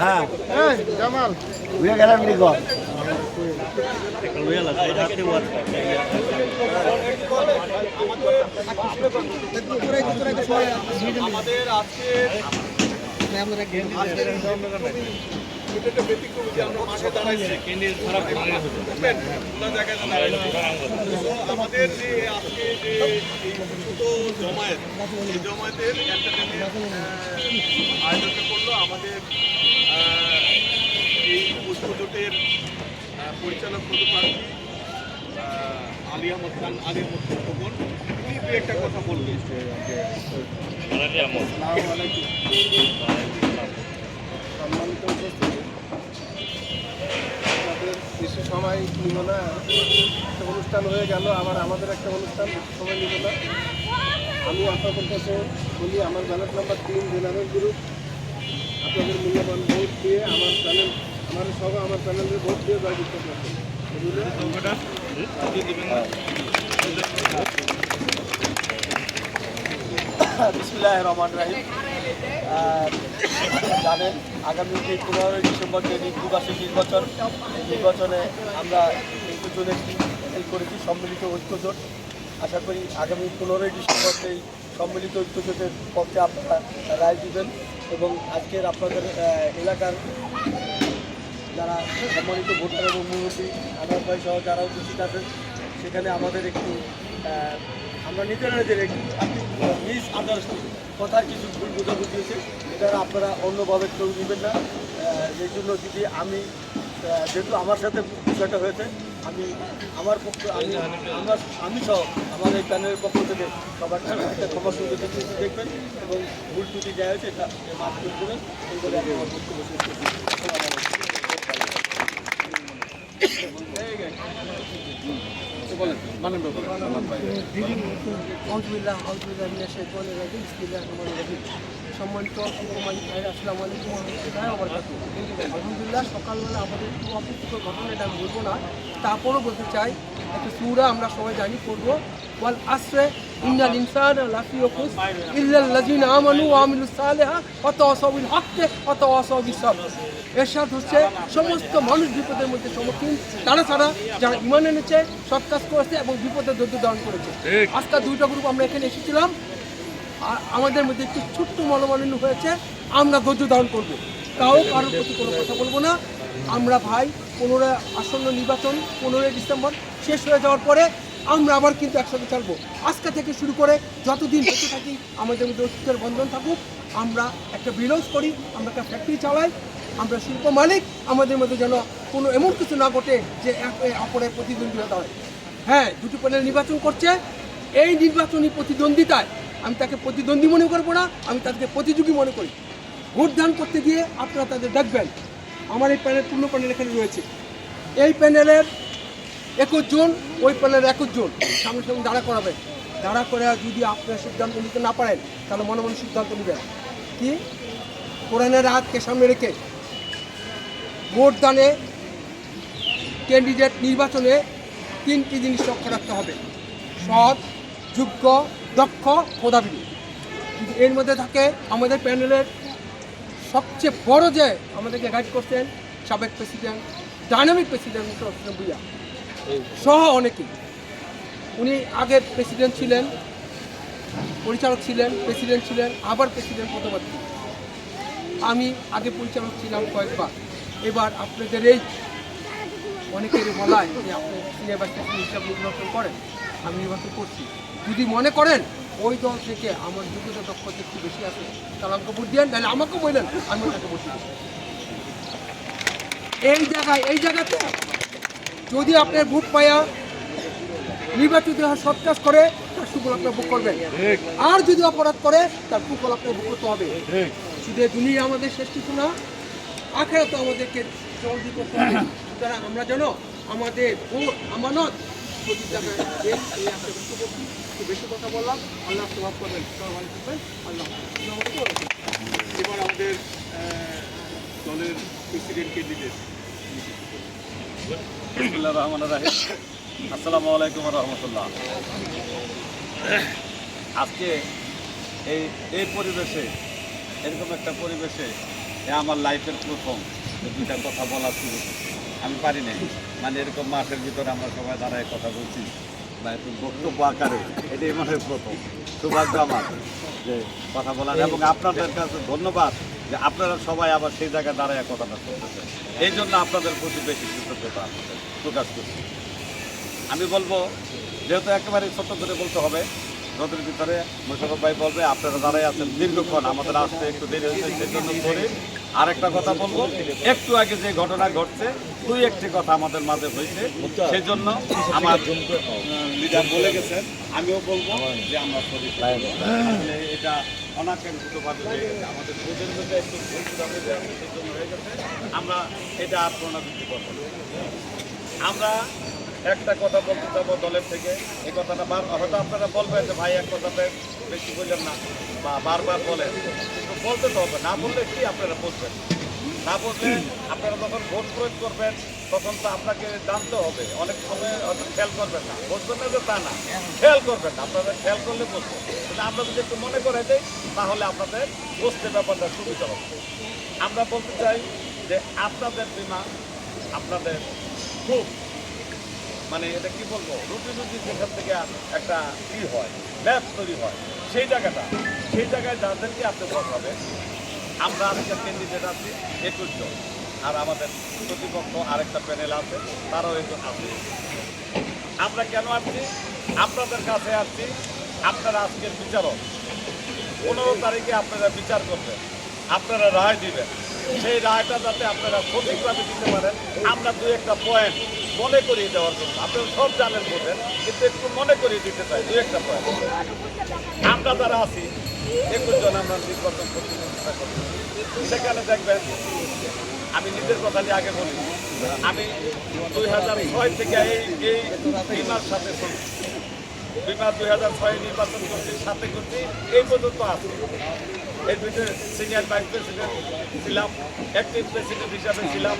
হ্যাঁ। এই জামাল। বুঝে গেলাম কর আমাদের আজকের আমাদের যে আজকে যে ছোট জমায়েত এই জমায়েতের আয়োজনটা করল আমাদের এই ঐক্য জোটের পরিচালক পদপ্রার্থী আহ, আলী আহমদ খান আলী আহমদ খোকন উনি দু একটা কথা বললেন। সম্মানিত আমাদের বেশি সময় নিল না। একটা অনুষ্ঠান হয়ে গেল আবার আমাদের একটা অনুষ্ঠান বেশি সময় নিল না। আমি আপনাদের কাছে বলি আমার ব্যালট নাম্বার তিন জেনারেল গ্রুপ। আপনাদের মূল্যবান ভোট দিয়ে আমার প্যানেল আমার সহ আমার প্যানেলের ভোট দিয়ে জয় করতে পারবেন জানেন, আগামী পনেরোই ডিসেম্বর যে দ্বিবার্ষিক নির্বাচন নির্বাচনে আমরা এই করেছি, সম্মিলিত ঐক্যজোট। আশা করি আগামী পনেরোই ডিসেম্বর সেই সম্মিলিত ঐক্যজোটের পক্ষে আপনারা রায় দিবেন এবং আজকের আপনাদের এলাকার যারা সম্মানিত ভোটার এবং মুরব্বী আনার ভাই সহ যারা উপস্থিত আছেন, সেখানে আমাদের একটু আমরা নিজেদের একটি মিস আন্ডারস্ট্যান্ডিং। কথার কিছু ভুল বোঝাবুঝি হয়েছে এটা আপনারা অন্যভাবে কেউ নেবেন না। এই জন্য যদি আমি যেহেতু আমার সাথে বিষয়টা হয়েছে, আমি, আমার পক্ষ, আমি, আমরা, আমি সহ আমার এই প্যানেলের পক্ষ থেকে সবার একটা ক্ষমা সুন্দর দেখবেন এবং ভুল ত্রুটি যা হয়েছে, এটা মাফ করে দেবেন। এই বলে আমি আমার বক্তব্য শেষ করছি আসসালামু আলাইকুম। আলহামদুলিল্লাহ আলহামদুলিল্লাহ আলহামদুলিল্লাহ, সকালবেলা আমাদের অপ্রীতিকর ঘটনা, এটা না। তারপরও বলতে চাই, একটা সুরা আমরা সবাই জানি করব ওয়াল সাবর। এরশাদ হচ্ছে সমস্ত মানুষ বিপদের মধ্যে সম্মুখীন। তারা ছাড়া যারা ইমান এনেছে, সৎ কাজ করেছে বিপদে ধৈর্য ধারণ করেছে। আজকে দুইটা গ্রুপ আমরা এখানে এসেছিলাম। আর আমাদের মধ্যে একটু ছোট্ট মনোমালিন্য হয়েছে আমরা ধৈর্য ধারণ করব। তাও কারোর প্রতি কোনো কথা বলব না। আমরা ভাই পনেরোই আসন্ন নির্বাচন পনেরোই ডিসেম্বর শেষ হয়ে যাওয়ার পরে আমরা আবার কিন্তু একসাথে চলবো। আজকে থেকে শুরু করে যতদিন বেঁচে থাকি আমাদের মধ্যে অস্তিত্বের বন্ধন থাকুক আমরা একটা বিলন্স করি আমরা একটা ফ্যাক্টরি চালাই আমরা শিল্প মালিক আমাদের মধ্যে যেন কোনো এমন কিছু না ঘটে যে অপরের প্রতিদ্বন্দ্বিতা হয়। হ্যাঁ দুটি প্যানেল নির্বাচন করছে। এই নির্বাচনী প্রতিদ্বন্দ্বিতায় আমি তাকে প্রতিদ্বন্দ্বী মনে করব না, আমি তাদেরকে প্রতিযোগী মনে করি। ভোট দান করতে গিয়ে আপনারা তাদের দেখবেন আমার এই প্যানেল পূর্ণ প্যানেল এখানে রয়েছে। এই প্যানেলের একুশ জন, ওই প্যানেলের একুশ জন সামনে সামনে দাঁড়া করাবেন। দাঁড়া করে যদি আপনারা সিদ্ধান্ত নিতে না পারেন, তাহলে মনে মনে সিদ্ধান্ত নেবেন। কি? কোরআনের হাতকে সামনে রেখে ভোট দানে ক্যান্ডিডেট নির্বাচনে তিনটি জিনিস লক্ষ্য রাখতে হবে। সৎ, যোগ্য, দক্ষ প্রদাবিনী কিন্তু এর মধ্যে থাকে আমাদের প্যানেলের সবচেয়ে বড় যে আমাদেরকে গাইড করছেন সাবেক president dynamic president Hossain Bhuiyan. সহ অনেকেই। উনি আগে প্রেসিডেন্ট ছিলেন, পরিচালক ছিলেন প্রেসিডেন্ট ছিলেন, আবার প্রেসিডেন্ট পদপ্রার্থী। আমি আগে পরিচালক ছিলাম কয়েকবার। এবার আপনাদের এই অনেকের বলায় যে আপনি ভাইস প্রেসিডেন্ট নির্বাচন করেন? আমি নির্বাচন করছি যদি মনে করেন ওই দল থেকে আমার যোগ্যতা দক্ষতা একটু বেশি আছে, তাহলে আমাকে ভোট দেন নাহলে আমাকে বললেন, আমি তাকে ভোট দিব। এই জায়গায়, এই জায়গাতে যদি আপনার ভোট পায়া নির্বাচিত হওয়ার সৎ কাজ করে, তার সুফল আপনার ভোগ করবেন। আর যদি অপরাধ করে, তার কুফল আপনার ভোগ করতে হবে। শুধু দুনিয়া আমাদের শেষ কিছু না আখেরা তো আমাদেরকে জলদি করতে হবে। সুতরাং আমরা যেন আমাদের ভোট, আমানত বেশি কথা বললাম। আল্লাহ প্রভাব করবেন। আল্লাহ এবার আমাদের দলের প্রেসিডেন্ট ক্যান্ডিডেট রহমান রাহিম। আসসালামু আলাইকুম রহমতুল্লাহ। আজকে এই এই পরিবেশে, এরকম একটা পরিবেশে আমার লাইফের প্রথম। দুইটা কথা বলা শুরু করছি। আমি পারি নাই। মানে এরকম মাঠের ভিতরে আমরা সবাই দাঁড়ায় কথা বলছি। বা একটু বক্তব্য আকারে এটাই মনে হয় প্রথম। সৌভাগ্য আমার যে কথা বলার। এবং আপনাদের কাছে ধন্যবাদ যে আপনারা সবাই আবার সেই জায়গায় দাঁড়ায় কথাটা শুনতেছেন এই জন্য আপনাদের প্রতি বেশি কৃতজ্ঞতা প্রকাশ করছি। আমি বলব যেহেতু একেবারে ছোট্ট করে বলতে হবে নদীর ভিতরে মোশারফ ভাই বলবে আপনারা দাঁড়াই আছেন দীর্ঘক্ষণ আমাদের আসতে একটু দেরি হয়েছে সেই জন্য ধরে আরেকটা কথা বলব। একটু আগে যে ঘটনা ঘটছে দুই একটি কথা আমাদের মাঝে হয়েছে। সেই জন্য আমার লিডার বলে গেছেন আমিও বলব যে আমরা এটা অনাকাঙ্ক্ষিতভাবে হয়ে গেছে। আমাদের একটু ভুল হয়ে গেছে, আমরা এটা আর পুনরাবৃত্তি করব আমরা একটা কথা বলতে যাব দলের থেকে। এই কথাটা হয়তো আপনারা বলবেন যে ভাই এক কথাতে বেশি বললেন না, বা বারবার বলেন। বলতে তো হবে, না বললে কি আপনারা বলবেন না বললে আপনারা যখন ভোট প্রয়োগ করবেন, তখন তো আপনাকে জানতে হবে, অনেক সময় হয়তো খেয়াল করবেন না। বলবেন না যে তা না, খেয়াল করবেন না আপনারা খেয়াল করলে বুঝবেন। কিন্তু আমরা যদি একটু মনে করে দেই, তাহলে আপনাদের বুঝতে ব্যাপারটা সুবিধা হবে। আমরা বলতে চাই যে আপনাদের বিমা, আপনাদের খুব মানে এটা কি বলব রুটি রুটি যেখান থেকে একটা ই হয় ম্যাপ তৈরি হয় সেই জায়গাটা, সেই জায়গায় যাদেরকে আপনি হবে আমরা আজকে ক্যান্ডিডেট আছি একুশ জন। আর আমাদের প্রতিপক্ষ আরেকটা প্যানেল আছে, তারাও একজন আছে। আমরা কেন আসছি? আপনাদের কাছে আসছি, আপনারা আজকের বিচারক। পনেরো তারিখে আপনারা বিচার করবেন, আপনারা রায় দিবেন। সেই রায়টা যাতে আপনারা সঠিকভাবে দিতে পারেন, আমরা দু একটা পয়েন্ট মনে করিয়ে দেওয়ার জন্য। আপনারা সব জানেন বোঝেন কিন্তু একটু মনে করিয়ে দিতে চাই দু একটা পয়েন্ট আমরা যারা আছি, একুশ জন আমরা নির্বাচন করতে চেষ্টা করছি সেখানে দেখবেন, আমি নিজের কথা নিয়ে আগে বলি, আমি দুই হাজার ছয় থেকে এই এই বিমার সাথে চলছি বিমা দুই হাজার ছয় নির্বাচন করছি, সাথে করছি, এই পর্যন্ত আছে। এর ভিতরে সিনিয়র ভাইস প্রেসিডেন্ট ছিলাম অ্যাক্টিভ প্রেসিডেন্ট হিসাবে ছিলাম,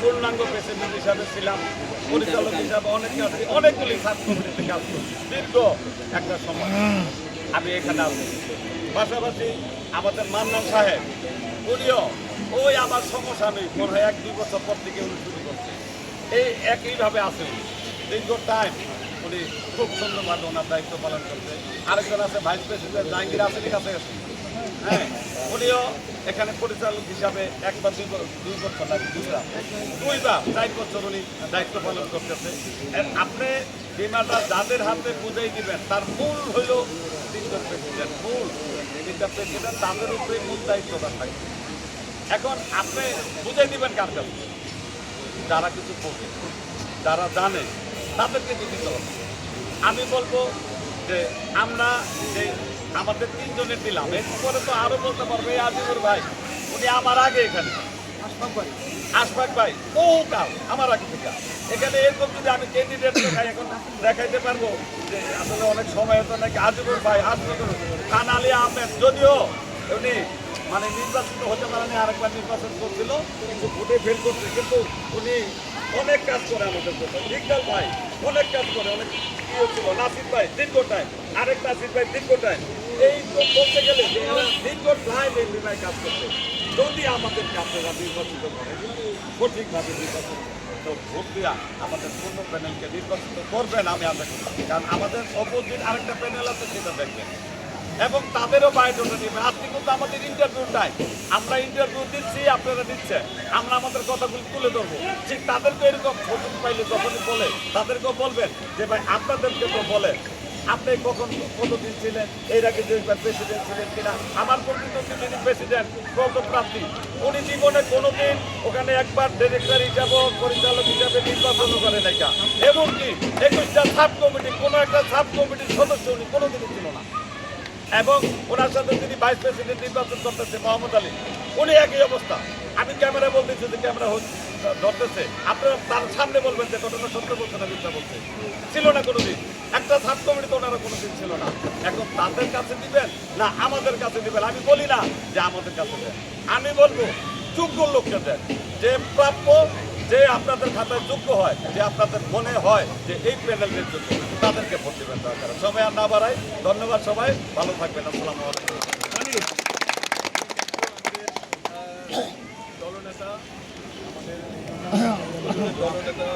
পূর্ণাঙ্গ প্রেসিডেন্ট হিসাবে ছিলাম, পরিচালক হিসাবে অনেক কাজ অনেকগুলি সাব কমিটিতে কাজ দীর্ঘ একটা সময় আমি এখানে আছি পাশাপাশি আমাদের মান্নান সাহেব, উনিও ওই আমার সমস্যা নেই মনে এক দুই বছর পর থেকে উনি শুরু করছে। এই একইভাবে আছে দীর্ঘ টাইম উনি খুব সুন্দরভাবে ওনার দায়িত্ব পালন করছে আরেকজন আছে ভাইস প্রেসিডেন্ট জাহাঙ্গীর আসেনি কাছে আছে। হ্যাঁ উনিও এখানে পরিচালক হিসাবে একবার দুই দুই বছর না দুইবার। দুইবার, চার বছর উনি দায়িত্ব পালন করতেছে। আপনি বিমাটা যাদের হাতে বুঝাই দিবেন, তার মূল হইল তিনজন প্রেসিডেন্ট, মূল। তিনটা প্রেসিডেন্ট, তাদের উপরে মূল দায়িত্বটা থাকবে এখন আপনি বুঝাই দিবেন কার কাছে? যারা কিছু বোঝে যারা জানে, তাদেরকে দিতে হবে। আমি বলব যে আমরা যে আমাদের তিনজনের দিলাম। এরপরে তো আরও বলতে পারবে আজিজুর ভাই উনি আমার আগে এখানে। আশফাক ভাই। ও কাল আমার আগে থেকে। এখানে এরকম যদি আমি ক্যান্ডিডেট দেখাই এখন দেখাইতে পারব যে আসলে অনেক সময় হতো নাকি আজিবুর ভাই আজিবুর খান আলী আহমেদ যদিও উনি মানে নির্বাচিত হতে পারেনি আরেকবার নির্বাচন করছিল কিন্তু ভোটে ফেল করছে। কিন্তু উনি অনেক কাজ করে আমাদের জন্য। ইকবাল ভাই অনেক কাজ করে অনেক কি হচ্ছিল নাসির ভাই দীর্ঘ টাইম আরেক নাসির ভাই দীর্ঘ টাইম এই তো বলতে গেলে দীর্ঘ টাইম এই বিমায় কাজ করছে যদি আমাদেরকে আপনারা নির্বাচিত করেন, সঠিকভাবে নির্বাচন তো ভোট দিয়া আমাদের পূর্ণ প্যানেলকে নির্বাচিত করবেন আমি আশা করি কারণ আমাদের অপোজিট আরেকটা আছে এবং তাদেরও বায়োডাটা নেবেন আজকে কিন্তু আমাদের ইন্টারভিউ টাইম আমরা ইন্টারভিউ দিচ্ছি, আপনারা দিচ্ছেন। আমরা আমাদের কথাগুলো তুলে ধরবো। ঠিক তাদেরকে এরকম সুযোগ পাইলে যখনই বলে, তাদেরকেও বলবেন যে, ভাই, আপনাদেরকে তো বলেন আপনি কখন কতদিন ছিলেন? এর আগে যে প্রেসিডেন্ট ছিলেন কিনা? আমার পরিচিত যিনি প্রেসিডেন্ট প্রার্থী? উনি জীবনে কোনোদিন ওখানে একবার ডিরেক্টর হিসাবে, পরিচালক হিসাবে নির্বাচন করে নাই এমনকি একুশটা সাব কমিটি কোনো একটা সাব কমিটির সদস্য উনি কোনোদিনই ছিল না। এবং ওনার সাথে তিনি ভাইস প্রেসিডেন্ট নির্বাচন করতেছে, মোহাম্মদ আলী, উনি একই অবস্থা। আমি ক্যামেরা বলতেছি যে ক্যামেরা ধরতেছে। আপনারা তার সামনে বলবেন যে, ঘটনা সত্য বলছে না মিথ্যা বলছে। ছিল না কোনোদিন। একটা সাব কমিটি তো ওনারা কোনোদিন ছিল না। এখন তাদের কাছে দিবেন না আমাদের কাছে দিবেন? আমি বলি না যে আমাদের কাছে দেন। আমি বলব, যোগ্য লোককে দেন। যে প্রাপ্য, যে আপনাদের খাতায় যোগ্য হয়, যে আপনাদের মনে হয় যে এই প্যানেলের যোগ্য তাদেরকে ভোট দেবেন দরকার। সময় আর না বাড়াই ধন্যবাদ সবাই। ভালো থাকবেন। আসসালামু আলাইকুম। দলনেতা, আমাদের দলনেতা